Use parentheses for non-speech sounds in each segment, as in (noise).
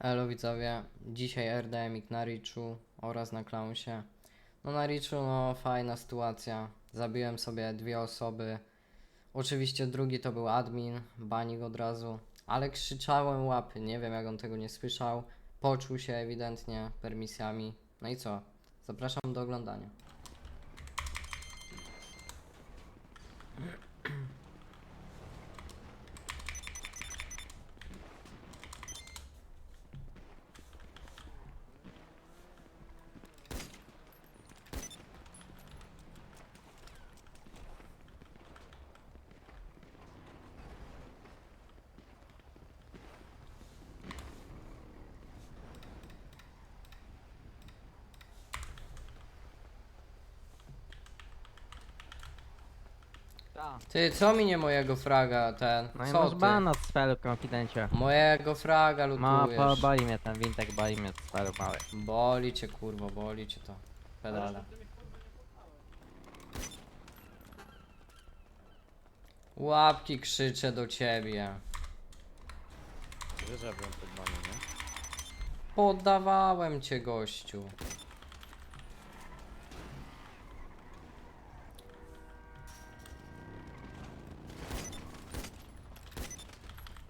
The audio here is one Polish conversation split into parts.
Elo widzowie, dzisiaj RDMik na Richu oraz na Clownsie. No na Richu no fajna sytuacja, zabiłem sobie dwie osoby. Oczywiście drugi to był admin, banik od razu, ale krzyczałem łapy, nie wiem jak on tego nie słyszał. Poczuł się ewidentnie permisjami. No i co? Zapraszam do oglądania. Ta. Ty, co mi nie mojego fraga ten? No i co masz ty? bana z spelu, konfidencie. Mojego fraga Ma, lutujesz. po, boli mnie ten wintek, boli mnie z spelu mały. Boli cię kurwa, boli cię to. Pedale. Łapki krzyczę do ciebie. Byłem pod banem, nie? Poddawałem cię gościu.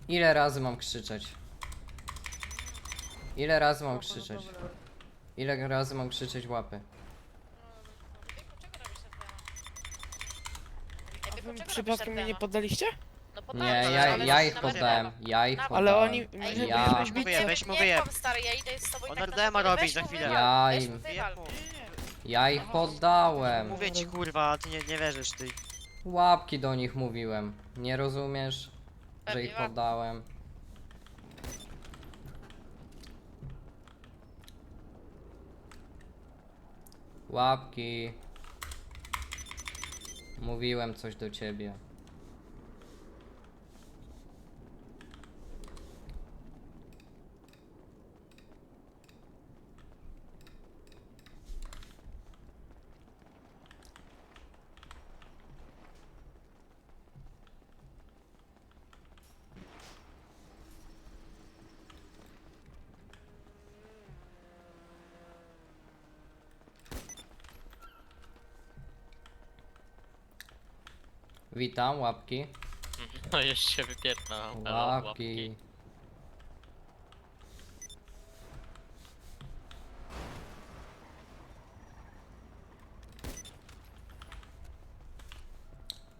Ile razy mam krzyczeć? Ile razy mam krzyczeć? Ile razy mam krzyczeć łapy? Przypadkiem mnie nie poddaliście? No Nie, ja, ale ja ich poddałem. Ja ich Ale poddałem. Ale oni... Ja- Weź mi- Mówię, weź Nie, mówię. kłam, stary, ja idę z tobą i On tak RDMA robi Weź za mu chwilę. Ja weź im- mu. Ja ich poddałem. Mówię ci kurwa, a ty nie, nie wierzysz ty. Łapki do nich mówiłem. Nie rozumiesz, że ich poddałem. Łapki. Mówiłem coś do ciebie. Witam, łapki. (laughs) No już się. Łapki.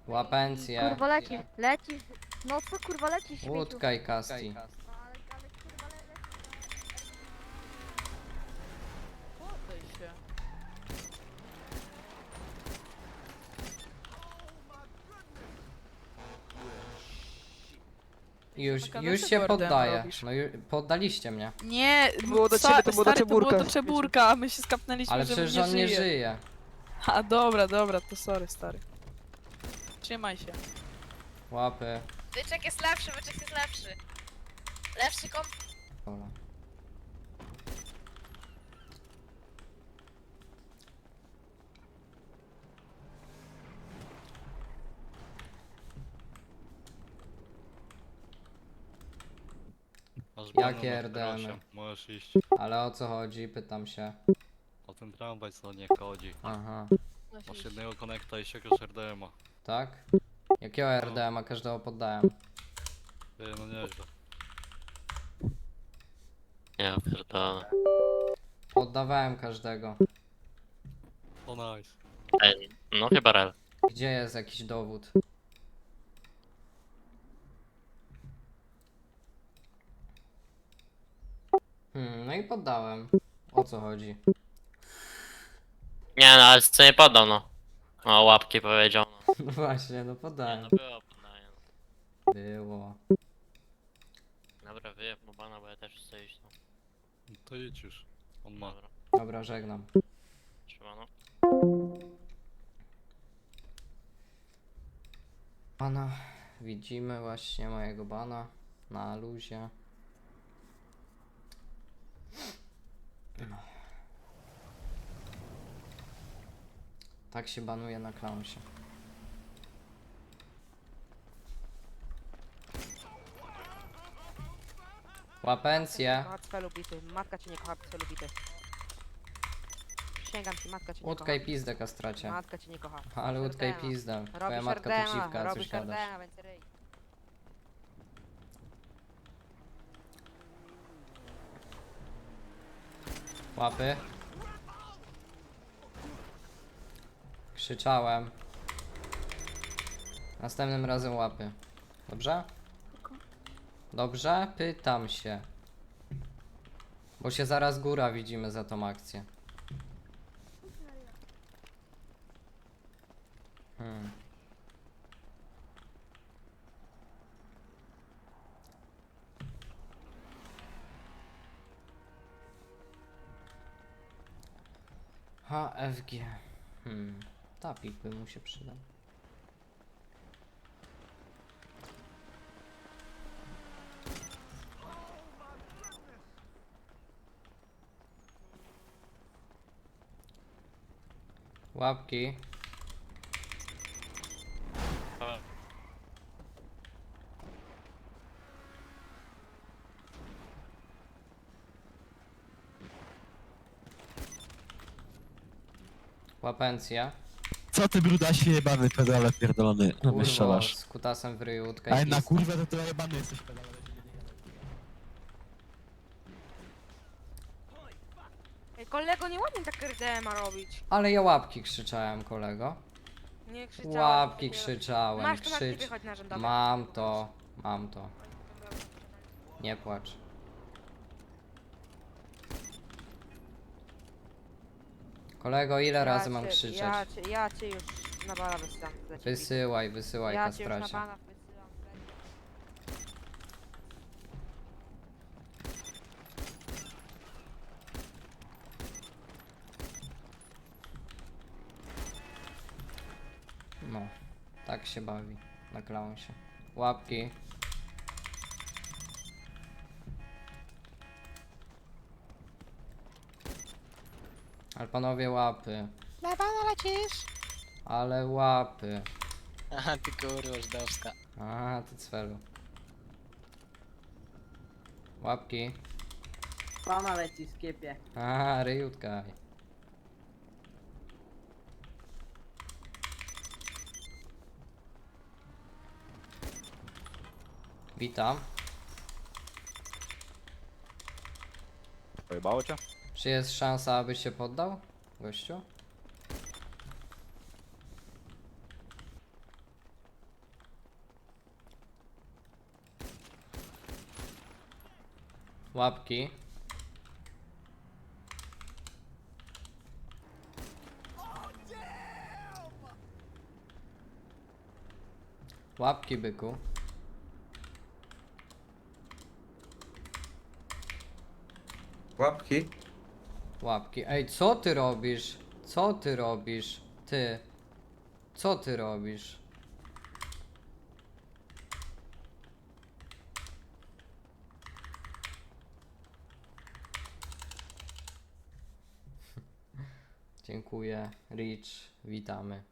Łapencje. Kurwa leci, leci. No co kurwa leci śmieciu? Łódka i kasti. No, ale, ale kurwa le, leci. Już, Taka już się poddaję. robisz. No ju, poddaliście mnie. Nie, było do sta- ciebie, to było do stary, to było Czeburka. do Czeburka, a my się skapnęliśmy, Ale że przecież on nie żyje. żyje. A dobra, dobra, to sorry, stary. Trzymaj się. Łapy. Wyczek jest lepszy, wyczek jest lepszy. Lepszy komp... Dobra. Masz krosie, Możesz iść. Ale o co chodzi? Pytam się. O ten tramwaj co nie chodzi. Aha. Masz jednego konekta i ściągasz RDMA. Tak? Jakiego RDMA każdego poddałem? Ty, no nieźle. Ja pierdolę. Poddawałem każdego. O nice. Ej, no chyba rel. Gdzie jest jakiś dowód? Hmm, no i poddałem. O co chodzi? Nie no, ale co nie podał no. O, łapki powiedział. No, (laughs) No właśnie, no nie, poddałem. no było podanie. No. Było. Dobra, wyjeb mu bana, bo ja też chcę iść. No. No to idź już. On ma. Dobra, Dobra, żegnam. trzeba no. Bana. Widzimy właśnie mojego bana na luzie. Tak się banuje na klaunsie. Łapencję. Kocha cfelu bity. Matka cię nie kocha, cfelu bity. Przysięgam ci, matka cię nie Utkaj kocha. pizdę, kastracie. Matka cię nie kocha. Ale utkaj Rdema. pizdę. Twoja Robisz matka Rdema, podziwka, coś robisz gadasz. Rdema, więc ryj. Łapy. Krzyczałem. Następnym razem łapy. Dobrze? Dobrze? Pytam się. Bo się zaraz góra widzimy za tą akcję. Hmm. HFG. Hmm. Tapik by mu się przydał. Łapki. Tak. Łapencja. Co ty brudasie jebany pedale pierdolony? No Kurwo, wyszalasz. z kutasem w ryju, utkaj Ale na pizdę. kurwę to ty jebany jesteś pedale. Ej, kolego, nie ładnie tak Rdema robić. Ale ja łapki krzyczałem, kolego. Nie krzyczałem. Łapki krzyczałem, Masz to na krzycz. wychodź na rzędowe. Mam to, mam to. Nie płacz. Kolego, ile razy mam cię, krzyczeć? Ja cię, ja cię już na bana wysyłam. ciebie. Wysyłaj, wysyłaj, Ja cię już na kastracie. bana wysyłam. No, tak się bawi na klausie. Łapki. Ale panowie łapy. Na bana lecisz? Ale łapy. Aha, ty kurwa żydowska. A, ty cwelu. Łapki. Pana leci w kiepie. A, ryjutkaj. Witam. Pojebało cię? Czy jest szansa, abyś się poddał, gościu? Łapki. Łapki, byku. Łapki. Łapki. Ej, co ty robisz? Co ty robisz? Ty. Co ty robisz? (laughs) Dziękuję. Rich, witamy.